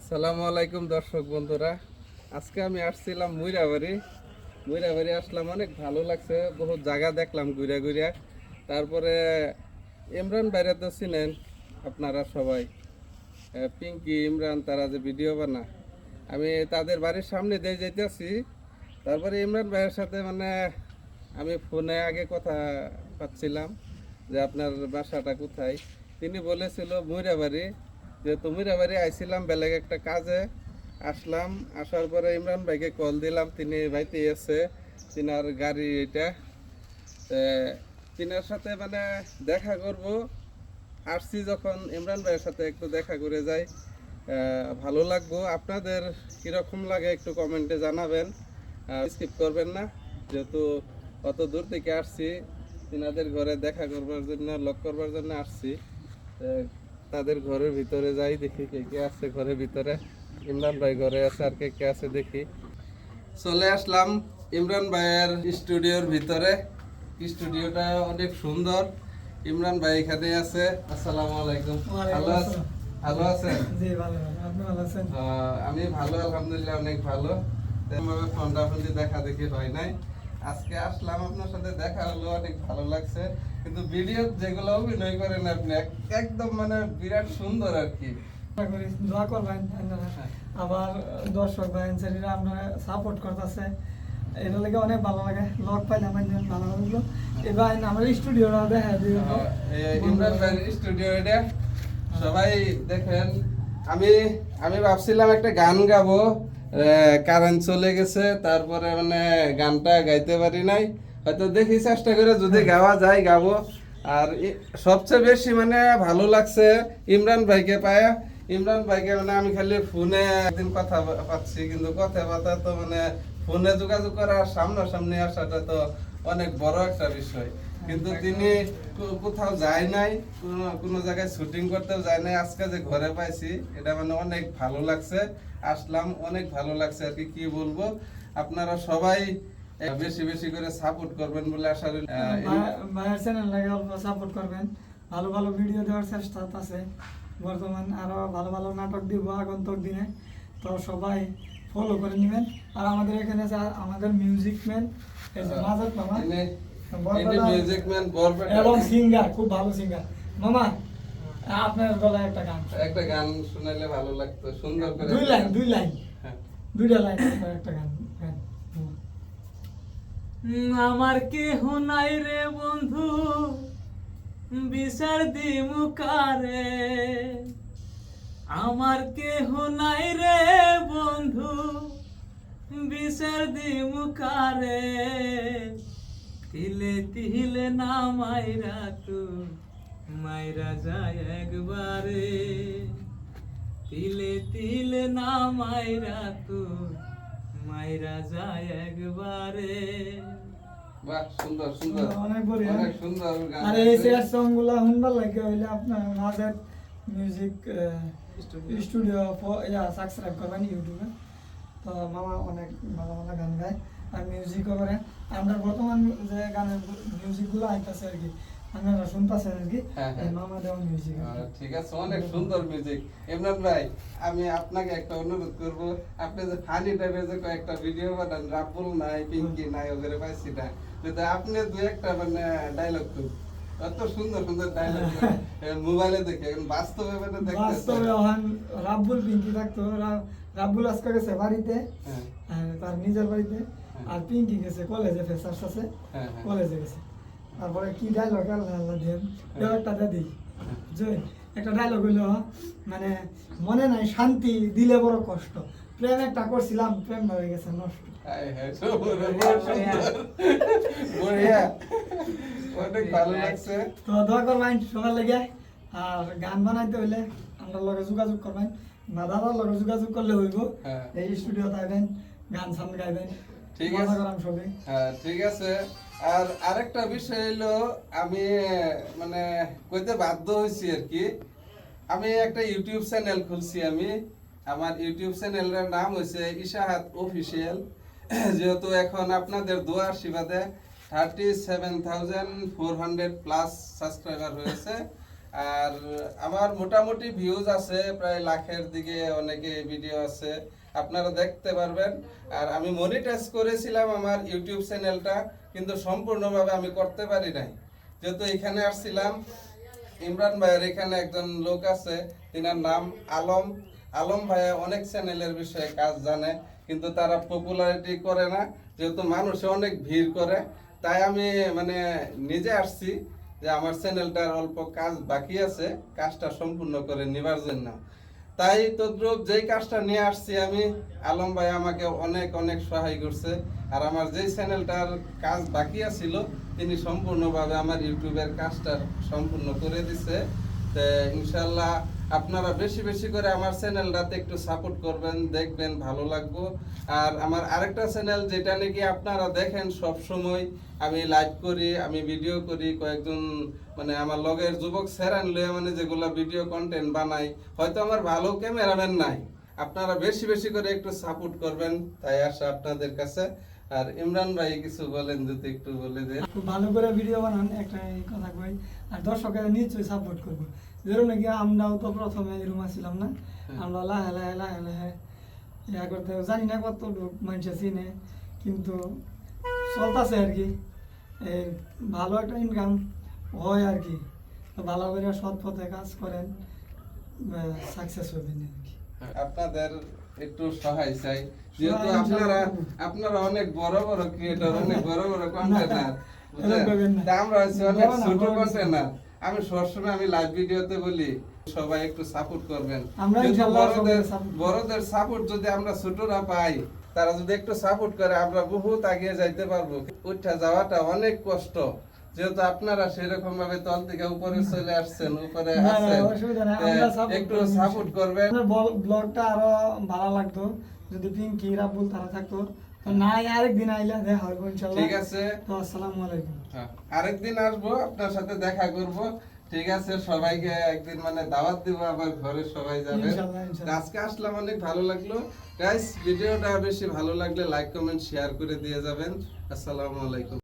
আসসালামু আলাইকুম দর্শক বন্ধুরা। আজকে আমি আসছিলাম মুইরাবাড়ি। মুইরাবাড়ি আসলাম, অনেক ভালো লাগছে। বহুত জায়গা দেখলাম ঘুরে ঘুরে। তারপরে ইমরান বাইরে তো চিনেন আপনারা সবাই। পিঙ্কি, ইমরান, তারা যে ভিডিও বানা আমি তাদের বাড়ির সামনে দিয়ে যেতেছি তারপরে ইমরান ভাইয়ের সাথে মানে আমি ফোনে আগে কথা পাচ্ছিলাম যে আপনার বাসাটা কোথায়। তিনি বলেছিল মুইরাবাড়ি। যে তুমিরাবাড়ি আইছিলাম, বেলেগ একটা কাজে আসলাম, আসার পরে ইমরান ভাইকে কল দিলাম, তিনি ভাইতে এসে তিনার গাড়ি এটা তিনার সাথে মানে দেখা করব। আসছি যখন ইমরান ভাইয়ের সাথে একটু দেখা করে যাই ভালো লাগবো। আপনাদের কীরকম লাগে একটু কমেন্টে জানাবেন স্কিপ করবেন না। যেহেতু অত দূর থেকে আসছি, তিনাদের ঘরে দেখা করবার জন্য লক করবার জন্য আসছি। তাদের ঘরের ভিতরে যাই দেখি কে কে আছে ঘরের ভিতরে। ইমরান ভাই ঘরে আছে আর কে কে আছে দেখি। চলে আসলাম ইমরান ভাইয়ের স্টুডিওর ভিতরে। স্টুডিওটা অনেক সুন্দর। ইমরান ভাই এখানে আছে। আসসালামু আলাইকুম। ভালো আছেন ভালো আছেন? জি ভালো আপনি ভালো আছেন? আমি ভালো আলহামদুলিল্লাহ অনেক ভালো। তেমন ফোনটা ফোনটি দেখা দেখি হয় নাই। আজকে আসলাম আপনার সাথে দেখা হলো অনেক ভালো লাগছে। কিন্তু ভিডিও যেগুলো অভিনয় করেন আপনি একদম মানে বিরাট সুন্দর আর কি। দোয়া করবেন হ্যাঁ। আবার দর্শক ভাই সেটিরা আপনারা সাপোর্ট করতেছে। এটা লাগে অনেক ভালো লাগে। লগ পাইলাম একজন ভালো লাগল। এবার আমার স্টুডিওটা দেখা এই স্টুডিও এটা। সবাই দেখেন আমি আমি ভাবছিলাম একটা গান গাবো। কারেন্ট চলে গেছে তারপরে মানে গানটা গাইতে পারি নাই। হয়তো দেখি চেষ্টা করে যদি গাওয়া যায় গাবো। আর সবচেয়ে বেশি মানে ভালো লাগছে ইমরান ভাইকে পায়। ইমরান ভাইকে মানে আমি খালি ফোনে একদিন কথা পাচ্ছি কিন্তু কথা কথা তো মানে ফোনে যোগাযোগ করা আর সামনাসামনি আসাটা তো অনেক বড় একটা বিষয়। কিন্তু তিনি কোথাও যায় নাই কোনো কোনো জায়গায় শুটিং করতেও যায় নাই। আজকে যে ঘরে পাইছি এটা মানে অনেক ভালো লাগছে। আসলাম অনেক ভালো লাগছে আর কি কি বলব? আপনারা সবাই বেশি বেশি করে সাপোর্ট করবেন বলে আশা করি ভাইয়ের চ্যানেল লাগে অল্প সাপোর্ট করবেন। ভালো ভালো ভিডিও দেওয়ার চেষ্টা আছে। বর্তমান আরও ভালো ভালো নাটক দিব আগন্তক দিনে। তো সবাই ফলো করে নেবেন। আর আমাদের এখানে আমাদের মিউজিক ম্যান মাজার ইনি মিউজিক ম্যান বরপেটা। এবং সিঙ্গার খুব ভালো সিঙ্গার মামা আপনার গলায় একটা গান। একটা গান শুনাইলে ভালো লাগতো সুন্দর করে। দুই লাইন দুই লাইন। হ্যাঁ। দুইটা লাইন একটা গান। আমার কেহ নাই রে বন্ধু বিচার দি মুকারে আমার কেহ নাই রে বন্ধু বিচার দি মুকারে তিলে তিলে না মাইরা তু মাইরা যায় একবারে। তিলে তিলে না মাইরা তু মাইরা যায় একবারে। বাহ সুন্দর সুন্দর। অনেক বঢ়িয়া। অনেক সুন্দর গান আর এই শুনবার লাগে হইলে আপনার মাঝের মিউজিক স্টুডিও ইয়া সাবস্ক্রাইব করবেন ইউটিউবে তো মামা অনেক ভালো ভালো গান গায়। আর মিউজিকও করে। আমরা বর্তমান যে গানের মিউজিকগুলো আইতাছে আর কি আপনারা শুনতেছেন আর কি হ্যাঁ, হ্যাঁ। মামা দেওয়া মিউজিক ঠিক আছে অনেক সুন্দর মিউজিক ইমরান ভাই আমি আপনাকে একটা অনুরোধ করব আপনি যে ফানি টাইপের যে কয়েকটা ভিডিও বানান রাব্বুল নাই পিঙ্কি নাই ওদের পাইছি না। কিন্তু আপনি দু একটা মানে ডায়লগ তো কত সুন্দর সুন্দর ডায়লগ মোবাইলে দেখে এখন বাস্তবে মানে দেখতে বাস্তবে ওখান রাব্বুল পিঙ্কি থাকতো। রা- রাব্বুল আজকে গেছে বাড়িতে হ্যাঁ তার নিজের বাড়িতে। আর পিঙ্কি গেছে কলেজে ফেসার্স আছে হ্যাঁ, হ্যাঁ। কলেজে গেছে। তারপরে কি ডায়লগ আল্লাহ আল্লাহ দেন? দিয়ে দিই যে একটা ডায়লগ হইল মানে মনে নাই শান্তি দিলে বড় কষ্ট। প্রেম একটা করছিলাম প্রেম হয়ে গেছে নষ্ট। হায় হায়, তো দোয়া করবেন সবার লেগে। আর গান বানাইতে হইলে আমরা লগে যোগাযোগ করবেন। দাদার লগে যোগাযোগ করলে হইব। হ্যাঁ। এই স্টুডিওতে আইবেন গান সান গাইবেন। ঠিক আছে। হ্যাঁ ঠিক আছে। আর আরেকটা বিষয় হলো আমি মানে কইতে বাধ্য হয়েছি আর কি। আমি একটা ইউটিউব চ্যানেল খুলছি আমি। আমার ইউটিউব চ্যানেলের নাম হয়েছে ইশাহাত অফিসিয়াল। যেহেতু এখন আপনাদের দোয়া আশীর্বাদে thirty seven thousand four hundred plus subscriber হয়েছে। আর আমার মোটামুটি ভিউজ আছে প্রায় লাখের দিকে অনেকে ভিডিও আছে। আপনারা দেখতে পারবেন। আর আমি মনিটাইজ করেছিলাম আমার ইউটিউব চ্যানেলটা, কিন্তু সম্পূর্ণভাবে আমি করতে পারি নাই। যেহেতু এখানে আসছিলাম, ইমরান ভাইয়ের এখানে একজন লোক আছে, তিনার নাম আলম। আলম ভাইয়া অনেক চ্যানেলের বিষয়ে কাজ জানে, কিন্তু তারা পপুলারিটি করে না। যেহেতু মানুষে অনেক ভিড় করে, তাই আমি মানে নিজে আসছি যে আমার চ্যানেলটার অল্প কাজ বাকি আছে, কাজটা সম্পূর্ণ করে নিবার জন্য। তাই তদ্রুপ যেই কাজটা নিয়ে আসছি আমি, আলম ভাই আমাকে অনেক অনেক সহায় করছে। আর আমার যেই চ্যানেলটার কাজ বাকি আছিল, তিনি সম্পূর্ণভাবে আমার ইউটিউবের কাজটা সম্পূর্ণ করে দিছে। তো ইনশাল্লাহ আপনারা বেশি বেশি করে আমার চ্যানেলটাতে একটু সাপোর্ট করবেন, দেখবেন, ভালো লাগবো। আর আমার আরেকটা চ্যানেল যেটা নাকি আপনারা দেখেন সব সময় আমি লাইভ করি, আমি ভিডিও করি, কয়েকজন মানে আমার লগের যুবক সেরান লয়ে মানে যেগুলা ভিডিও কন্টেন্ট বানাই, হয়তো আমার ভালো ক্যামেরাম্যান নাই। আপনারা বেশি বেশি করে একটু সাপোর্ট করবেন, তাই আসা আপনাদের কাছে। আর ইমরান ভাই কিছু বলেন যদি একটু বলে দেন। খুব ভালো করে ভিডিও বানান একটা কথা কই। আর দর্শকেরা নিশ্চয়ই সাপোর্ট করব। যেরকম নাকি আমরাও তো প্রথমে এরকম আসছিলাম না? আমরা লাহে লাহে লাহে লাহে ইয়া করতে জানি না কত মানুষে চিনে কিন্তু চলতেছে আর কি। ভালো একটা ইনকাম হয় আর কি। ভালো করে সৎ পথে কাজ করেন সাকসেস হবেন আর কি। আপনাদের একটু সহায় চাই। যেহেতু আপনারা আপনারা অনেক বড় বড় ক্রিয়েটর অনেক বড় বড়। আমরা অনেক ছোট আমি সবসময় আমি লাইভ ভিডিওতে বলি সবাই একটু সাপোর্ট করবেন। বড়দের সাপোর্ট যদি আমরা ছোটরা পাই তারা যদি একটু সাপোর্ট করে আমরা বহুত এগিয়ে যাইতে পারব। উঠা যাওয়াটা অনেক কষ্ট। যেহেতু আপনারা সেরকম ভাবে তল থেকে উপরে চলে আসছেন উপরে একটু সাপোর্ট করবেন। ব্লগটা আরও ভালো লাগতো যদি পিঙ্কি রাবুল তারা থাকতো আরেকদিন আইলে দেখা হবে ইনশাল্লাহ ঠিক আছে। তো আসসালামু আলাইকুম। হ্যাঁ, আরেকদিন আসব আপনার সাথে দেখা করব। ঠিক আছে সবাইকে একদিন মানে দাওয়াত দিব আবার ঘরে সবাই যাবে। আজকে আসলাম অনেক ভালো লাগল। গাইস ভিডিওটা বেশি ভালো লাগলে লাইক কমেন্ট শেয়ার করে দিয়ে যাবেন। আসসালামু আলাইকুম।